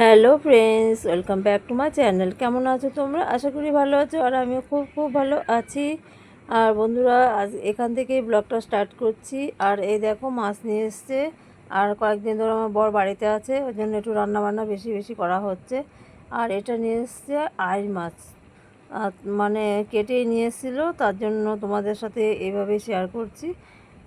Hello friends, welcome back to my channel. কেমন আছো তোমরা? আশা করি ভালো আছো আর আমিও খুব খুব ভালো আছি। আর বন্ধুরা, আজ এখান থেকেই ব্লগটা স্টার্ট করছি। আর এই দেখো, মাছ নিয়ে এসছে। আর কয়েকদিন ধরে আমার বর বাড়িতে আছে, ওই জন্য একটু রান্নাবান্না বেশি বেশি করা হচ্ছে। আর এটা নিয়ে এসছে আইর মাছ। মানে কেটেই নিয়ে এসেছিল, তার জন্য তোমাদের সাথে এভাবে শেয়ার করছি।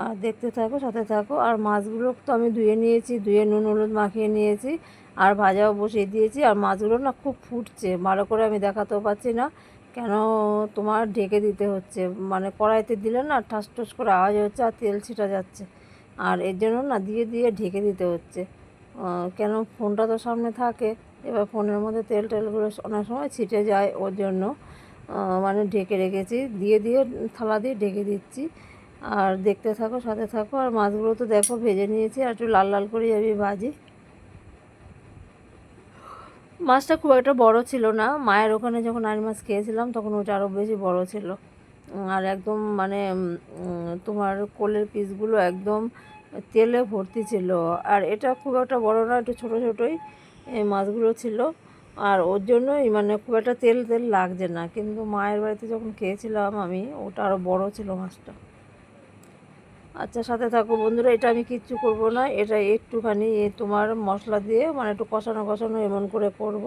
আর দেখতে থাকো, সাথে থাকো। আর মাছগুলো তো আমি ধুয়ে নিয়েছি, ধুয়ে নুন, হলুদ মাখিয়ে নিয়েছি। আর ভাজাও বসিয়ে দিয়েছি। আর মাছগুলো না খুব ফুটছে, ভালো করে আমি দেখাতেও পাচ্ছি না। কেন তোমার ঢেকে দিতে হচ্ছে? মানে কড়াইতে দিলে না ঠাস ঠাস করে আওয়াজ হচ্ছে আর তেল ছিটা যাচ্ছে। আর এর জন্য না দিয়ে দিয়ে ঢেকে দিতে হচ্ছে। কেন ফোনটা তো সামনে থাকে। এবার ফোনের মধ্যে তেল টেলগুলো অনেক সময় ছিটে যায় ওর জন্য। মানে ঢেকে রেখেছি। দিয়ে দিয়ে থালা দিয়ে ঢেকে দিচ্ছি। আর দেখতে থাকো, সাথে থাকো। আর মাছগুলো তো দেখো, ভেজে নিয়েছি। আর একটু লাল লাল করে আমি ভাজি। মাছটা খুব একটা বড় ছিল না। মায়ের ওখানে যখন আড়ি মাছ খেয়েছিলাম, তখন ওটা আরও বেশি বড় ছিল। আর একদম মানে তোমার কোলের পিসগুলো একদম তেলে ভর্তি ছিল। আর এটা খুব একটা বড় না, একটু ছোটো ছোটোই মাছগুলো ছিল। আর ওর জন্যই মানে খুব একটা তেল তেল লাগছে না। কিন্তু মায়ের বাড়িতে যখন খেয়েছিলাম আমি, ওটা আরও বড় ছিল মাছটা। আচ্ছা সাথে থাকো বন্ধুরা, এটা আমি কিচ্ছু করব না, এটা একটুখানি তোমার মশলা দিয়ে মানে একটু কষানো কষানো এমন করে করব।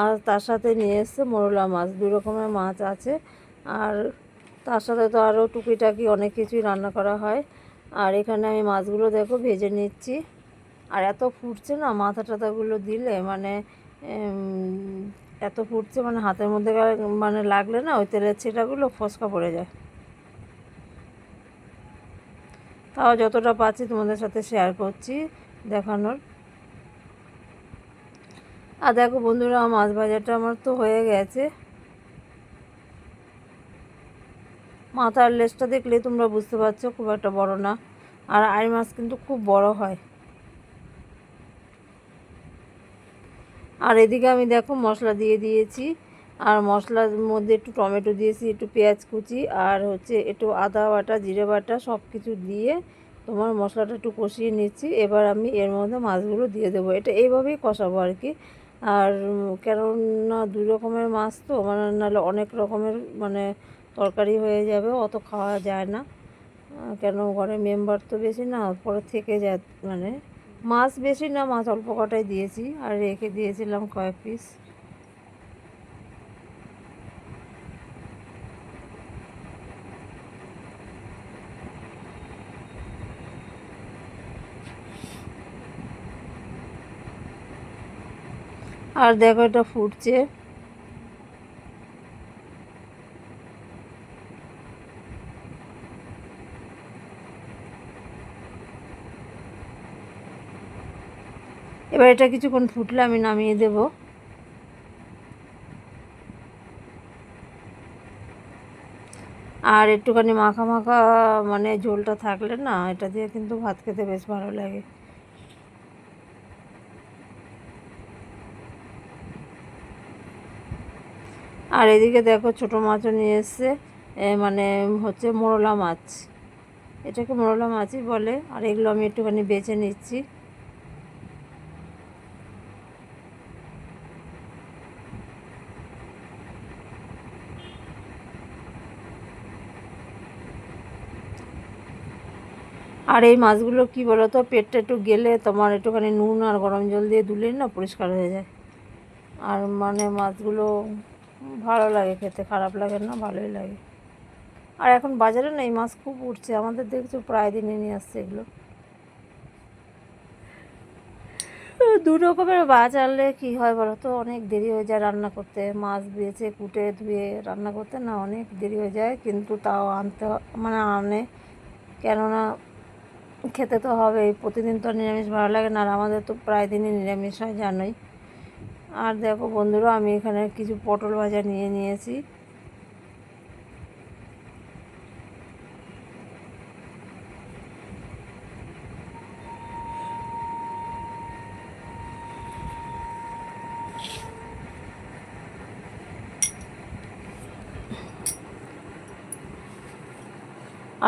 আর তার সাথে নিয়ে এসছে মোরলা মাছ, দুই রকমের মাছ আছে। আর তার সাথে তো আরও টুকিটাকি অনেক কিছুই রান্না করা হয়। আর এখানে আমি মাছগুলো দেখো ভেজে নিচ্ছি। আর এত ফুটছে না মাথা টাথাগুলো দিলে মানে এত ফুটছে মানে হাতের মধ্যে মানে লাগলে না ওই তেলের ছিটাগুলো ফসকা পড়ে যায়। তাও যতটা পাচ্ছি তোমাদের সাথে শেয়ার করছি, দেখানোর। আর দেখো বন্ধুরা, মাছ ভাজাটা আমার তো হয়ে গেছে। মাথার লেজটা দেখলে তোমরা বুঝতে পারছ, খুব একটা বড় না। আর আই মাছ কিন্তু খুব বড় হয়। আর এদিকে আমি দেখো মশলা দিয়ে দিয়েছি। আর মশলার মধ্যে একটু টমেটো দিয়েছি, একটু পেঁয়াজ কুচি, আর হচ্ছে একটু আদা বাটা, জিরে বাটা সব কিছু দিয়ে তোমার মশলাটা একটু কষিয়ে নিচ্ছি। এবার আমি এর মধ্যে মাছগুলো দিয়ে দেবো। এটা এইভাবেই কষাবো আর কি। আর কেননা দুই রকমের মাছ তো মানে নাহলে অনেক রকমের মানে তরকারি হয়ে যাবে, অত খাওয়া যায় না। কেন ঘরে মেম্বার তো বেশি না, পরে থেকে যায় মানে মাছ বেশি না, মাছ অল্প কটাই দিয়েছি। আর রেখে দিয়েছিলাম কয়েক পিস আর দেখো এটা ফুটছে। এবার এটা কিছুক্ষণ ফুটলে আমি নামিয়ে দেব। আর একটুখানি মাখা মাখা মানে ঝোলটা থাকলে না, এটা দিয়ে কিন্তু ভাত খেতে বেশ ভালো লাগে। আর এদিকে দেখো ছোটো মাছও নিয়ে এসছে মানে হচ্ছে মোরলা মাছ। এটাকে মোরলা মাছই বলে, আর এগুলো আমি একটুখানি বেছে নিচ্ছি। আর এই মাছগুলো কি বলো তো পেটটা একটু গেলে তোমার একটুখানি নুন আর গরম জল দিয়ে ধুলে না পরিষ্কার হয়ে যায়। আর মানে মাছগুলো ভালো লাগে খেতে, খারাপ লাগে না, ভালোই লাগে। আর এখন বাজারে না এই মাছ খুব উঠছে, আমাদের দেখছ প্রায় দিনই নিয়ে আসছে এগুলো। দু রকমের আনলে কী হয় বলো তো? অনেক দেরি হয়ে যায় রান্না করতে। মাছ বেছে কুটে ধুয়ে রান্না করতে না অনেক দেরি হয়ে যায়, কিন্তু তাও আনতে মানে আনে। কেননা খেতে তো হবেই, প্রতিদিন তো নিরামিষ ভালো লাগে না, আর আমাদের তো প্রায় দিনই নিরামিষ হয়, জানোই। আর দেখো বন্ধুরা, আমি এখানে কিছু পটল ভাজা নিয়ে নিয়েছি।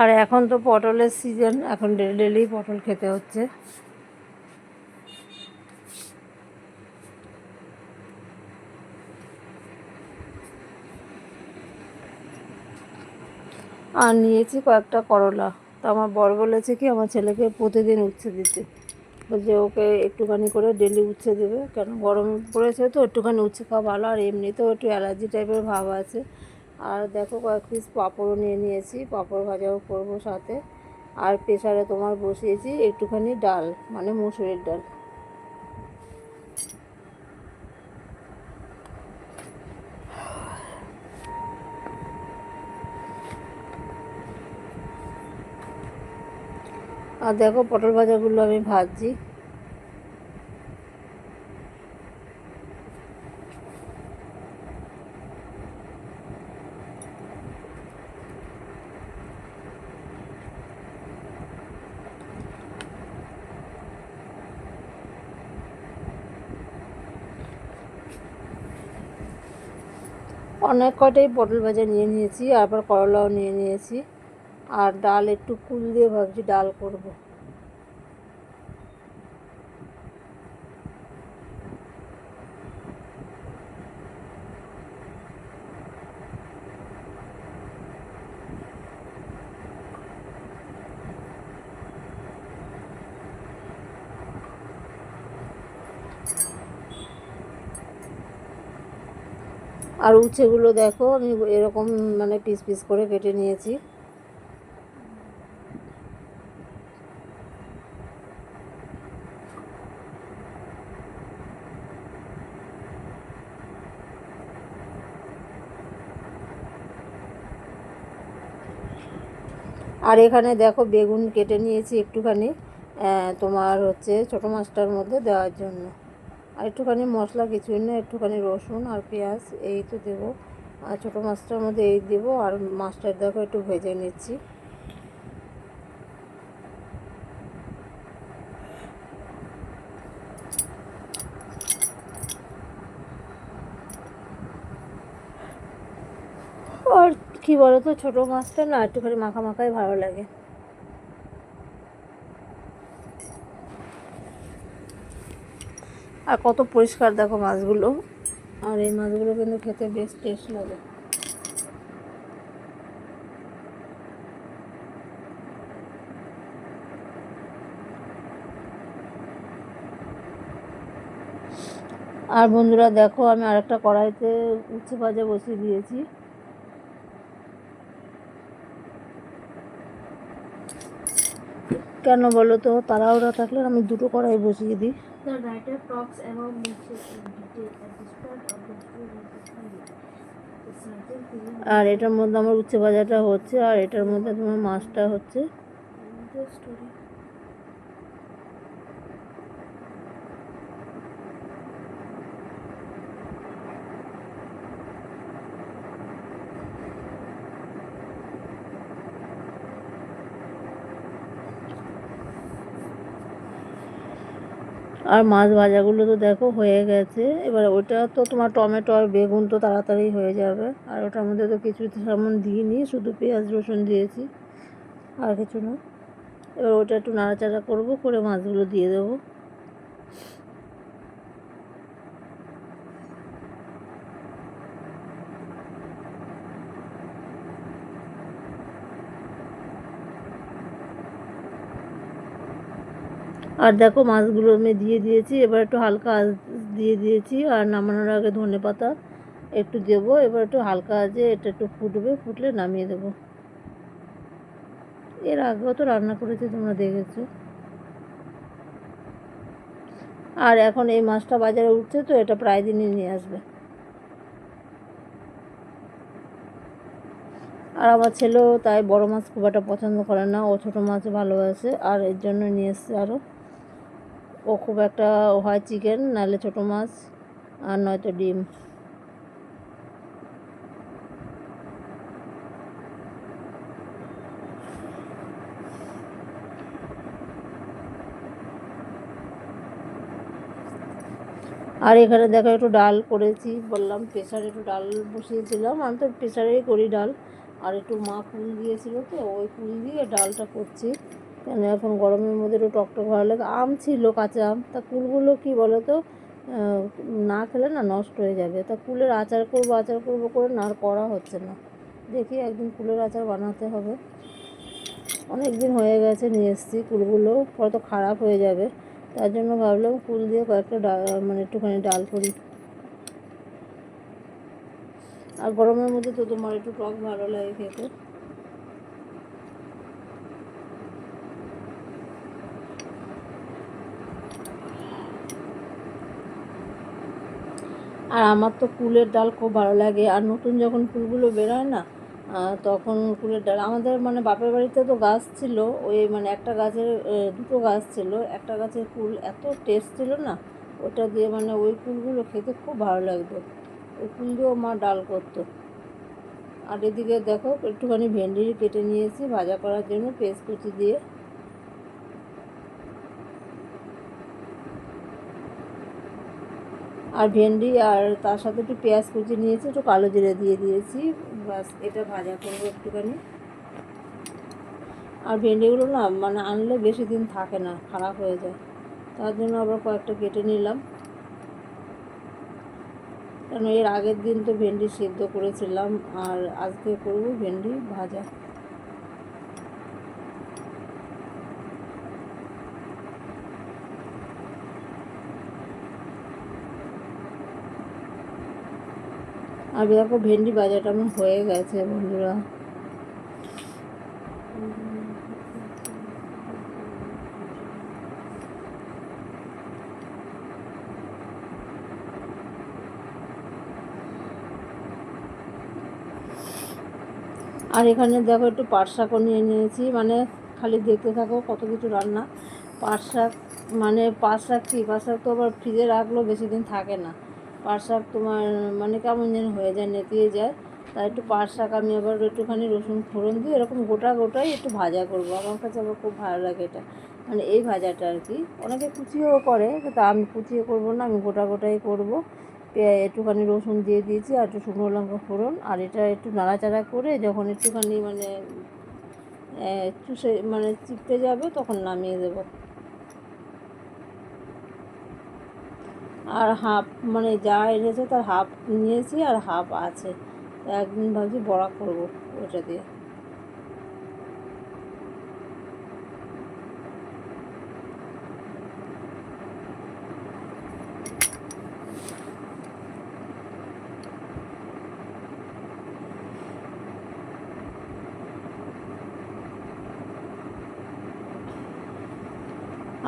আর এখন তো পটলের সিজন এখন ডেলি ডেলি পটল খেতে হচ্ছে। আর নিয়েছি কয়েকটা করলা। তো আমার বর বলেছে কি, আমার ছেলেকে প্রতিদিন উচ্ছে দিতে। বলছে, ওকে একটুখানি করে ডেলি উচ্ছে দেবে। কেন? গরম পড়েছে তো, একটুখানি উচ্ছে খাওয়া ভালো। আর এমনিতেও একটু অ্যালার্জি টাইপের ভাব আছে। আর দেখো, কয়েক পিস পাঁপড়ও নিয়ে নিয়েছি। পাঁপড় ভাজাও করব সাথে। আর প্রেশারে তোমার বসিয়েছি একটুখানি ডাল মানে মুসুরির ডাল। আর দেখো পটল ভাজাগুলো আমি ভাজছি। অনেক কটাই পটল ভাজা নিয়ে নিয়েছি, আবার করলাও নিয়ে নিয়েছি। আর ডাল একটু কুল দিয়ে ভাবছি ডাল করব। আর উচ্ছেগুলো দেখো, আমি এরকম মানে পিস পিস করে কেটে নিয়েছি। আর এখানে দেখো বেগুন কেটে নিয়েছি একটুখানি তোমার হচ্ছে ছোটো মাছটার মধ্যে দেওয়ার জন্য। আর একটুখানি মশলা কিছুই না, একটুখানি রসুন আর পেঁয়াজ, এই তো দেবো। আর ছোটো মাছটার মধ্যে এই দেবো, আর মাছটার দেখো একটু ভেজে নিচ্ছি আর কী বলো তো ছোটো মাছটা না একটুখানি মাখা মাখাই ভালো লাগে। আর কত পরিষ্কার দেখো মাছগুলো। আর এই মাছগুলো কিন্তু খেতে বেশ টেস্ট লাগে। আর বন্ধুরা দেখো, আমি আরেকটা কড়াইতে উচ্ছে ভাজা বসিয়ে দিয়েছি। কেন বলো তো? তারা ওরা থাকলে আমি দুটো কড়াই বসিয়ে দিই। আর এটার মধ্যে আমার উচ্ছে বাজারটা হচ্ছে আর এটার মধ্যে তোমার মাছটা হচ্ছে। আর মাছ ভাজাগুলো তো দেখো হয়ে গেছে। এবার ওটা তো তোমার টমেটো আর বেগুন তো তাড়াতাড়ি হয়ে যাবে। আর ওটার মধ্যে তো কিছু তেমন দিইনি, শুধু পেঁয়াজ রসুন দিয়েছি। আর কিছু না। এবার ওটা একটু নাড়াচাড়া করব, করে মাছগুলো দিয়ে দেবো। আর দেখো মাছগুলো আমি দিয়ে দিয়েছি, এবার একটু হালকা আঁচ দিয়ে দিয়েছি আর নামানোর আগে ধনে পাতা একটু দেবো, এবার একটু হালকা আজে এটা একটু ফুটবে, ফুটলে নামিয়ে দেবো। এর আগেও তো রান্না করেছি, তোমরা দেখেছ। আর এখন এই মাছটা বাজারে উঠছে তো, এটা প্রায় দিনই নিয়ে আসবে। আর আমার ছেলেও তাই বড় মাছ খুব একটা পছন্দ করে না, ও ছোটো মাছ ভালোবাসে, আর এর জন্য নিয়ে এসছে আরও ও খুব একটা হয় চিকেন, নাহলে ছোটো মাছ, আর নয়তো ডিম। আর এখানে দেখো একটু ডাল করেছি, বললাম প্রেশারে একটু ডাল বসিয়েছিলাম, আমি তো প্রেশারেই করি ডাল। আর একটু মা কুল দিয়েছিল তো, ওই কুল দিয়ে ডালটা করছি। কেন এখন গরমের মধ্যে একটু টকটক ভালো লাগে। আম ছিল, কাঁচা আম। তা কুলগুলো কী বলো তো না খেলে না নষ্ট হয়ে যাবে। তা কুলের আচার করব আচার করব করে না আর করা হচ্ছে না। দেখি একদিন কুলের আচার বানাতে হবে। অনেক দিন হয়ে গেছে, নিয়ে এসেছি কুলগুলো। হয়তো খারাপ হয়ে যাবে। তার জন্য ভাবলাম কুল দিয়ে কয়েকটা ডাল মানে একটুখানি ডাল করি। আর গরমের মধ্যে তো তোমার একটু টক ভালো লাগে খেতে। আর আমার তো কুলের ডাল খুব ভালো লাগে। আর নতুন যখন ফুলগুলো বেরোয় না তখন কুলের ডাল। আমাদের মানে বাপের বাড়িতে তো গাছ ছিল, ওই মানে একটা গাছের দুটো গাছ ছিল। একটা গাছের কুল এত টেস্ট ছিল না, ওটা দিয়ে মানে ওই কুলগুলো খেতে খুব ভালো লাগতো। ওই কুল দিয়েও মা ডাল করতো। আর এদিকে দেখো, একটুখানি ভেন্ডি কেটে নিয়েছি, ভাজা করার জন্য পেস্ট কুচি দিয়ে। আর ভেন্ডি আর তার সাথে একটু পেঁয়াজ কুচি নিয়েছি, একটু কালো জিরে দিয়ে দিয়েছি। বাস এটা ভাজা করব একটুখানি। আর ভেন্ডিগুলো না মানে আনলে বেশি দিন থাকে না, খারাপ হয়ে যায়। তার জন্য আবার কয়েকটা কেটে নিলাম। কারণ এর আগের দিন তো ভেন্ডি সিদ্ধ করেছিলাম, আর আজকে করব ভেন্ডি ভাজা। আর দেখো ভেন্ডি বাজারটা আমার হয়ে গেছে বন্ধুরা। আর এখানে দেখো একটু পাট শাকও নিয়ে নিয়েছি মানে খালি দেখতে থাকো কত কিছু রান্না। পাট শাক মানে পাট শাক কি? পাট শাক তো আবার ফ্রিজে রাখলেও বেশি দিন থাকে না। শাক তোমার মানে কেমন যেন হয়ে যায়, নেতিয়ে যায়। তাই একটু শাক আমি আবার একটুখানি রসুন ফোড়ন দিয়ে এরকম গোটা গোটাই একটু ভাজা করব। আমার কাছে আবার খুব ভালো লাগে এটা। মানে এই ভাজাটা আর কি। অনেকে কুচিয়েও করে, কিন্তু আমি কুচিয়ে করব না, আমি গোটা গোটাই করব। একটুখানি রসুন দিয়ে দিয়েছি, আর একটু শুকনো লঙ্কা ফোড়ন। আর এটা একটু নাড়াচাড়া করে যখন একটুখানি মানে চুষে মানে চিপটে যাবে, তখন নামিয়ে দেব। আর হাফ মানে যা এনেছে তার হাফ নিয়েছি আর হাফ আছে। একদিন ভাবছি বড়া করব ওটা দিয়ে।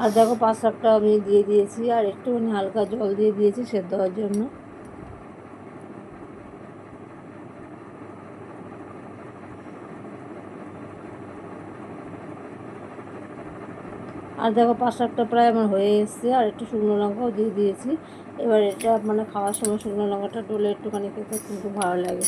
আর দেখো পাঁচ শাকটা আমি দিয়ে দিয়েছি, আর একটুখানি হালকা জল দিয়ে দিয়েছি সেদ্ধ হওয়ার জন্য। আর দেখো পাঁচ শাকটা প্রায় আমার হয়ে এসছে, আর একটু শুকনো লঙ্কাও দিয়ে দিয়েছি। এবার এটা মানে খাওয়ার সময় শুকনো লঙ্কাটা ডলে একটুখানি খেতে কিন্তু ভালো লাগে।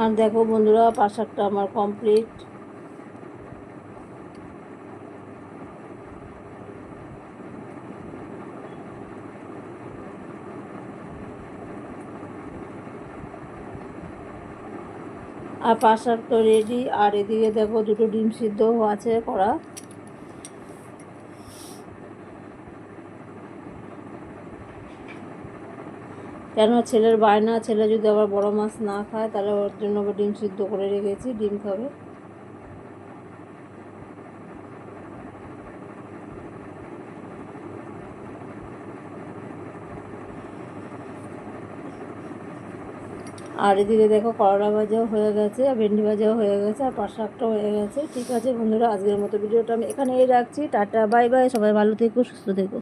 আর দেখো বন্ধুরা, পাশাকটা আমার কমপ্লিট আর পাশাক তো রেডি আর এদিকে দেখো দুটো ডিম সিদ্ধ আছে করা। কেন ছেলের বায়না, ছেলে যদি আবার বড় মাছ না খায়, তাহলে ওর জন্য আবার ডিম সিদ্ধ করে রেখেছি, ডিম খাবে। আর এদিকে দেখো করলা ভাজাও হয়ে গেছে, আর ভেন্ডি ভাজাও হয়ে গেছে, আর পাঁচ শাকটাও হয়ে গেছে। ঠিক আছে বন্ধুরা, আজকের মতো ভিডিওটা আমি এখানেই রাখছি। টাটা, বাই বাই, সবাই ভালো থেকো, সুস্থ থেকো।